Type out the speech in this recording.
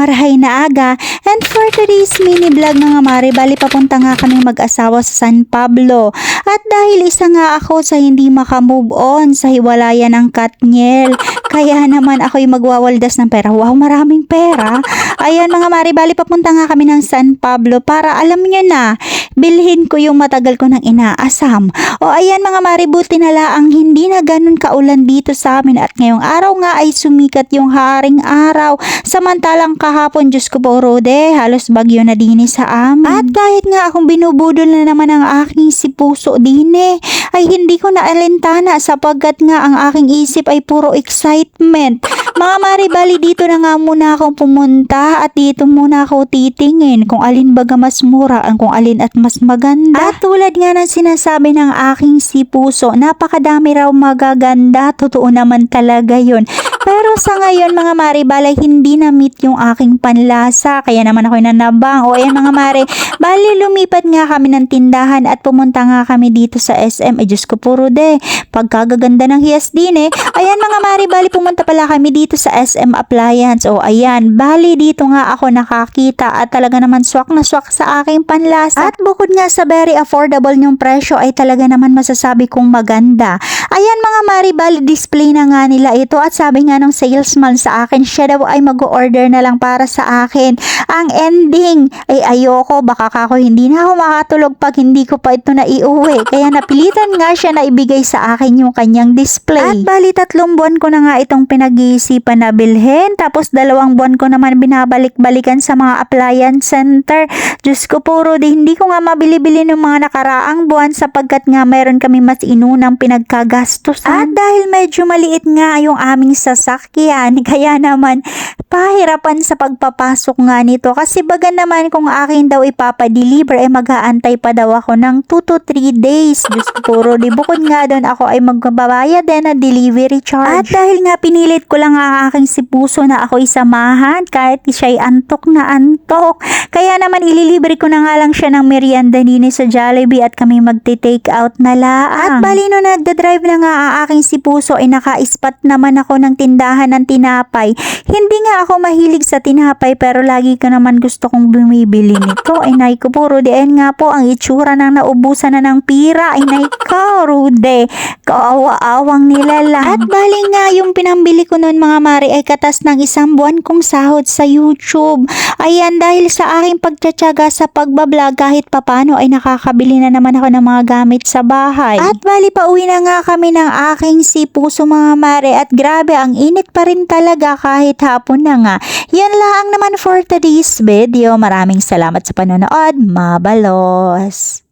marahay na aga. And for today's mini vlog mga mare, bali papunta nga kami mag-asawa sa San Pablo. At dahil isa nga ako sa hindi makamove on sa hiwalayan ng Katniel, kaya naman ako'y magwawaldas ng pera. Wow, maraming pera. Ayan mga mare, bali papunta nga kami ng San Pablo para alam nyo na, bilhin ko yung matagal ko nang inaasam. O ayan mga mare, buti na laang hindi na ganun kaulan dito sa amin at ngayong araw nga ay sumikat yung haring araw. Samantalang kahapon, Diyos ko po Rode, halos bagyo na din sa amin. At kahit nga akong binubudol na naman ang aking si puso din eh, ay hindi ko na alintana sapagkat nga ang aking isip ay puro excitement. Mga mare, bali dito na nga muna akong pumunta at dito muna ako titingin kung alin baga mas mura ang kung alin at mas maganda. At tulad nga ng sinasabi ng aking si Puso, napakadami raw magaganda. Totoo naman talaga yun. Pero sa ngayon mga mare, balay hindi na meet yung aking panlasa. Kaya naman ako nanabang. O ayan mga mare, bali lumipat nga kami ng tindahan at pumunta nga kami dito sa SM. Ay Diyos ko puro de. Pagkagaganda ng hiyas din eh. Ayan mga mare, bali pumunta pala kami dito sa SM Appliance. O ayan, bali dito nga ako nakakita at talaga naman swak na swak sa aking panlasa. At bukod nga sa very affordable yung presyo ay talaga naman masasabi kong maganda. Ayan mga mare, bali display na nga nila ito at sabi nga ng salesman sa akin, siya daw ay mag-order na lang para sa akin. Ang ending ay ayoko, baka ako hindi na ako makatulog pag hindi ko pa ito na iuwi. Kaya napilitan nga siya na ibigay sa akin yung kanyang display. At bali tatlong buwan ko na nga itong pinag-iisipan na bilhin. Tapos dalawang buwan ko naman binabalik-balikan sa mga appliance center. Diyos ko puro di hindi ko nga mabili-bili ng mga nakaraang buwan sapagkat nga mayroon kami mas inunang pinagkagastusan. At dahil medyo maliit nga yung aming sasakyan, kaya naman pahirapan sa pagpapasok nga nito. Kasi baga naman kung akin daw ipapadeliver, eh mag-aantay pa daw ako ng 2 to 3 days. Diyos ko puro di bukod nga doon ako ay magbabayad din na delivery charge. At dahil nga pinilit ko lang ang aking si puso na ako isamahan kahit siya'y antok na antok. Kaya naman ililibre ko na nga lang siya ng merienda nini sa Jollibee at kami magte-take out na laang. At bali no nagda-drive na nga aking si puso ay naka-spot naman ako ng tindahan ng tinapay. Hindi nga ako mahilig sa tinapay pero lagi ko naman gusto kong bumibili nito. Ay nay ko po ayan nga po ang itsura ng naubusan na ng pira. Ay nay ko Rude, kaawa-awang nila At bali nga yung pinambili ko noon mga mari ay katas ng isang buwan kong sahod sa YouTube. Ayan dahil sa aking pagtsatsaga sa pagbablog kahit papano ay nakakabili na naman ako ng mga gamit sa bahay. At bali pa uwi na nga kami ng aking si puso mga mare at grabe ang init pa rin talaga kahit hapon na nga. Yan lang naman for today's video. Maraming salamat sa panonood. Mabalos!